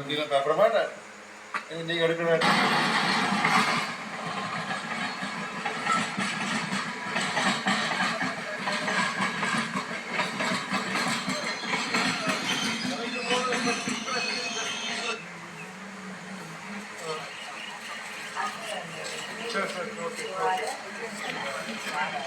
அப்படிலாம் அப்புறமா நான் நீங்க எடுக்கணும் சரி சரி ஓகே ஓகே ஆமாம்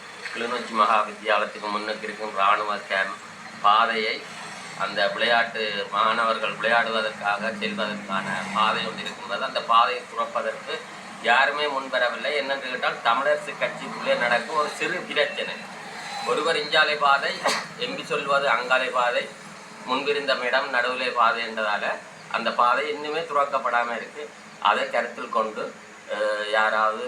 கிளிநொச்சி மகா வித்தியாலயத்துக்கு முன்னுக்கு இருக்கும் இராணுவ கேம்ப் பாதையை அந்த விளையாட்டு மாணவர்கள் விளையாடுவதற்காக செல்வதற்கான பாதை ஒன்று இருக்கின்றது அந்த பாதையை துறப்பதற்கு யாருமே முன்வரவில்லை. என்னென்று கேட்டால் தமிழரசு கட்சிக்குள்ளே நடக்கும் ஒரு சிறு பிரச்சனை. ஒருவர் இஞ்சாலை பாதை எம்பி சொல்வது அங்காலை பாதை முன்பிருந்த இடம் நடுவிலே பாதை என்றதால் அந்த பாதை இன்னுமே துறக்கப்படாமல் இருக்குது அதை கருத்தில் கொண்டு யாராவது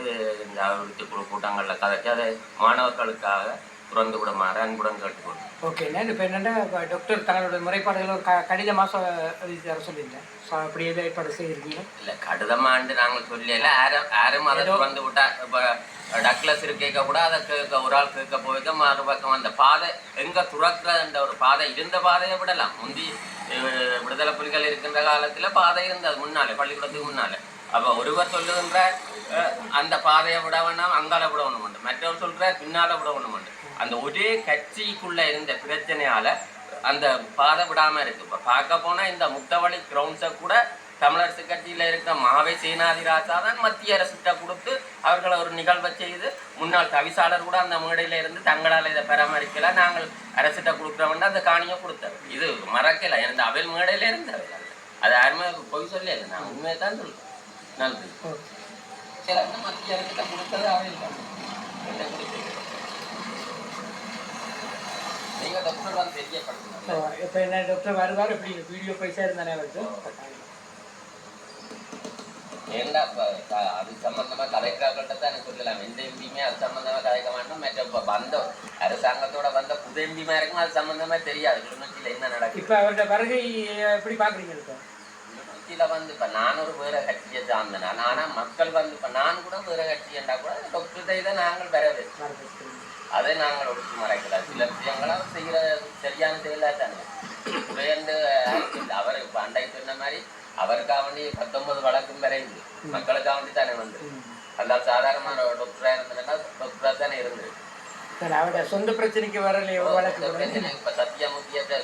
இந்த அபிவிருத்தி குழு கூட்டங்களில் கதைச்சு அதை மாணவர்களுக்காக துறந்து விடுமாறு அன்புடன் கேட்டுக்கொண்டு ஓகே நான் இப்போ என்னென்னா டாக்டர் தங்களோட முறைப்பாடுகளை ஒரு க கடிதமாக தர சொல்லியிருந்தேன். ஸோ அப்படி எதாவது ஏற்பாடு செய்திருக்கீங்க இல்லை கடிதமாண்டு நாங்கள் சொல்லல யாரும் யாரும் அதை துறந்து விட்டா இப்போ டக்ளஸ் கேட்க கூட அதை கேட்க ஒரு ஆள் கேட்க போய்க்க மறுபக்கம் அந்த பாதை எங்கே துறக்கிறன்ற ஒரு பாதை இருந்த பாதையை விடலாம். முந்தி விடுதலை புலிகள் இருக்கின்ற காலத்தில் பாதை இருந்தது முன்னாலே பள்ளிக்கூடத்துக்கு முன்னாலே. அப்போ ஒருவர் சொல்லுகின்ற அந்த பாதையை விட வேணாம் அங்கால விட ஒன்று உண்டு மற்றவர் சொல்கிற பின்னால் விட ஒன்று உண்டு அந்த ஒரே கட்சிக்குள்ளே இருந்த பிரச்சனையால் அந்த பாதை விடாமல் இருக்கு. இப்போ பார்க்க போனால் இந்த முத்தவழி கிரவுண்ட்ஸை கூட தமிழரசு கட்சியில் இருக்கிற மாவை சேனாதிராஜா தான் மத்திய அரசிட்ட கொடுத்து அவர்களை ஒரு நிகழ்வை செய்து முன்னாள் தவிசாளர் கூட அந்த மேடையில் இருந்து தங்களால் இதை பராமரிக்கல நாங்கள் அரசிட்ட கொடுக்குறவன் அந்த காணியை கொடுத்தார். இது மறக்கலை. எனக்கு அவல் மேடையில் இருந்தவர்கள் அது யாருமே பொய் சொல்லல. நான் உண்மையை தான் சொல்லுவேன் நன்றி. சில மத்திய அரசிட்ட கொடுத்தது ஸோ இப்போ என்ன டாக்டர் வருவார் இப்படி வீடியோ பைசா இருந்தானே வருது க- அது சம்பந்தமா கதைக்காக்கள்கிட்ட தான் எனக்கு சொல்லலாம் எந்த எம்பியுமே அது சம்பந்தமா கதைக்க மாட்டோம். மற்ற வந்த அரசாங்கத்தோட வந்த புது எம்பிமா இருக்கும் அது சம்பந்தமா தெரியாது. கிளிநொச்சியில என்ன நடக்குது? இப்போ அவரோட வருகை எப்படி பார்க்குறீங்க இப்போ? கிளிநொச்சியில வந்து இப்ப நான் ஒரு வேற கட்சியை சார்ந்தேன். ஆனா மக்கள் வந்து இப்ப நான் கூட வேற கட்சியண்டா கூட டாக்டர் இதை நாங்கள் பெறவே அதை நாங்கள் ஒடுக்கி மறைக்கல. சில விஷயங்களை செய்கிற சரியான செயலா தானே உடையண்டு அவர் இப்ப அண்டை சொன்ன மாதிரி அவருக்காக வேண்டி பத்தொன்பது வழக்கும் வரைந்து மக்களுக்காக வேண்டி தானே வந்து. அல்ல சாதாரண டாக்டரா இருந்ததுன்னா டாக்டரா தானே இருந்து சார் சொந்த பிரச்சனைக்கு வரலையே ஒரு வழக்கு. பிரச்சனை. இப்ப சத்தியமூர்த்தியத்தை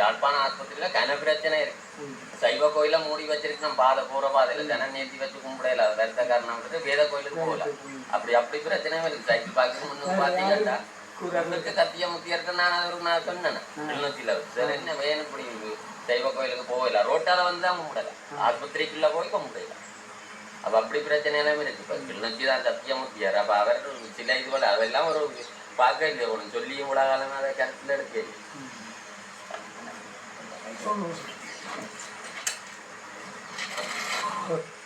யாழ்ப்பாண ஆஸ்பத்திரியில கன பிரச்சனை இருக்கு. சைவ கோயில மூடி வச்சிருக்கோம் பாதை போற பாதையில நேர்த்தி வச்சு கும்பிடல. அது வருத்த காரணம் வேத கோயிலுக்கு போகல. அப்படி அப்படி பிரச்சனை இருக்கு. சைக்கிள் பார்க்க முன்னு பாத்தீங்கன்னா கூறதுக்கு சத்திய முத்தியர்க்கு நான் ஒரு நான் சொன்னேன். கிளிநொச்சியில சரி என்ன வேணும் இப்படி? சைவ கோயிலுக்கு போகல. ரோட்டால வந்து தான் கும்பிடல. ஆஸ்பத்திரிக்குள்ள போய் கும்பிடல. அப்ப அப்படி பிரச்சனை எல்லாம் இருக்கு. இப்ப கிளிநொச்சி தான் சத்தியமூர்த்தியார் அப்ப அவர் சில இது போல அதெல்லாம் ஒரு பார்க்க இல்லை உனக்கு சொல்லியும் உலகாலம் அதை கருத்தில் இருக்கு Thank.